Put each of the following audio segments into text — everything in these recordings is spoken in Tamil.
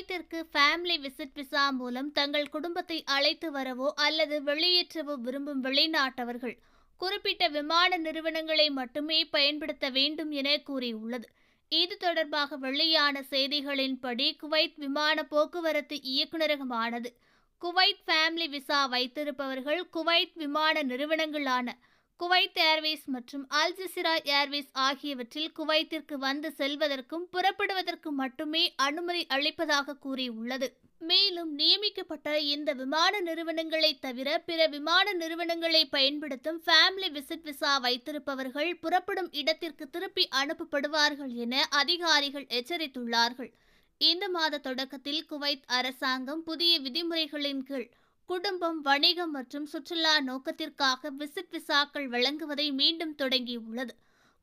குவைத்திற்கு ஃபேமிலி விசிட் விசா மூலம் தங்கள் குடும்பத்தை அழைத்து வரவோ அல்லது வெளியேற்றவோ விரும்பும் வெளிநாட்டவர்கள் குறிப்பிட்ட விமான நிறுவனங்களை மட்டுமே பயன்படுத்த வேண்டும் என கூறியுள்ளது. இது தொடர்பாக வெளியான செய்திகளின்படி குவைத் விமான போக்குவரத்து இயக்குநரகமானது. குவைத் ஃபேமிலி விசா வைத்திருப்பவர்கள் குவைத் விமான நிறுவனங்களான குவைத் ஏர்வேஸ் மற்றும் அல் ஜசிரா ஏர்வேஸ் ஆகியவற்றில் குவைத்திற்கு வந்து செல்வதற்கும் புறப்படுவதற்கும் மட்டுமே அனுமதி அளிப்பதாக கூறியுள்ளது. மேலும் நியமிக்கப்பட்ட இந்த விமான நிறுவனங்களை தவிர பிற விமான நிறுவனங்களை பயன்படுத்தும் ஃபேமிலி விசிட் விசா வைத்திருப்பவர்கள் புறப்படும் இடத்திற்கு திருப்பி அனுப்பப்படுவார்கள் என அதிகாரிகள் எச்சரித்துள்ளார்கள். இந்த மாத தொடக்கத்தில் குவைத் அரசாங்கம் புதிய விதிமுறைகளின் கீழ் குடும்பம் வணிகம் மற்றும் சுற்றுலா நோக்கத்திற்காக விசிட் விசாக்கள் வழங்குவதை மீண்டும் தொடங்கியுள்ளது.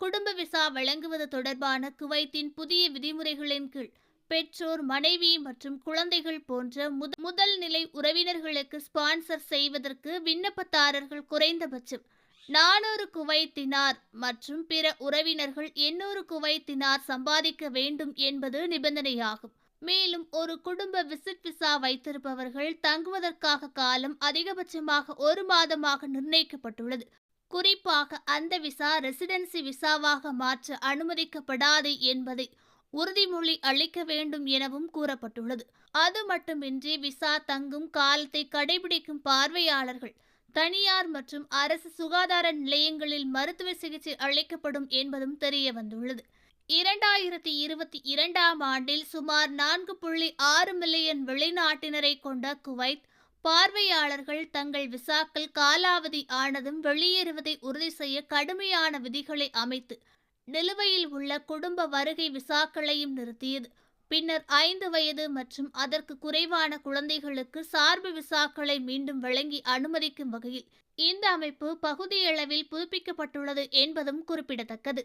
குடும்ப விசா வழங்குவது தொடர்பான குவைத்தின் புதிய விதிமுறைகளின் கீழ் பெற்றோர் மனைவி மற்றும் குழந்தைகள் போன்ற முதல் நிலை உறவினர்களுக்கு ஸ்பான்சர் செய்வதற்கு விண்ணப்பதாரர்கள் குறைந்தபட்சம் நானூறு குவைத்தினார் மற்றும் பிற உறவினர்கள் எண்ணூறு குவைத்தினார் சம்பாதிக்க வேண்டும் என்பது நிபந்தனையாகும். மேலும் ஒரு குடும்ப விசிட் விசா வைத்திருப்பவர்கள் தங்குவதற்காக காலம் அதிகபட்சமாக ஒரு மாதமாக நிர்ணயிக்கப்பட்டுள்ளது. குறிப்பாக அந்த விசா ரெசிடென்சி விசாவாக மாற்ற அனுமதிக்கப்படாது என்பதை உறுதிமொழி அளிக்க வேண்டும் எனவும் கூறப்பட்டுள்ளது. அது மட்டுமின்றி விசா தங்கும் காலத்தை கடைபிடிக்கும் பார்வையாளர்கள் தனியார் மற்றும் அரசு சுகாதார நிலையங்களில் மருத்துவ சிகிச்சை அளிக்கப்படும் என்பதும் தெரிய வந்துள்ளது இரண்டாயிரத்தி இருபத்தி இரண்டாம் ஆண்டில் சுமார் நான்கு புள்ளி ஆறு மில்லியன் வெளிநாட்டினரை கொண்ட குவைத் பார்வையாளர்கள் தங்கள் விசாக்கள் காலாவதி ஆனதும் வெளியேறுவதை உறுதி செய்ய கடுமையான விதிகளை அமைத்து நிலுவையில் உள்ள குடும்ப வருகை விசாக்களையும் நிறுத்தியது. பின்னர் ஐந்து வயது மற்றும் அதற்கு குறைவான குழந்தைகளுக்கு சார்பு விசாக்களை மீண்டும் வழங்கி அனுமதிக்கும் வகையில் இந்த அமைப்பு பகுதியளவில் புதுப்பிக்கப்பட்டுள்ளது என்பதும் குறிப்பிடத்தக்கது.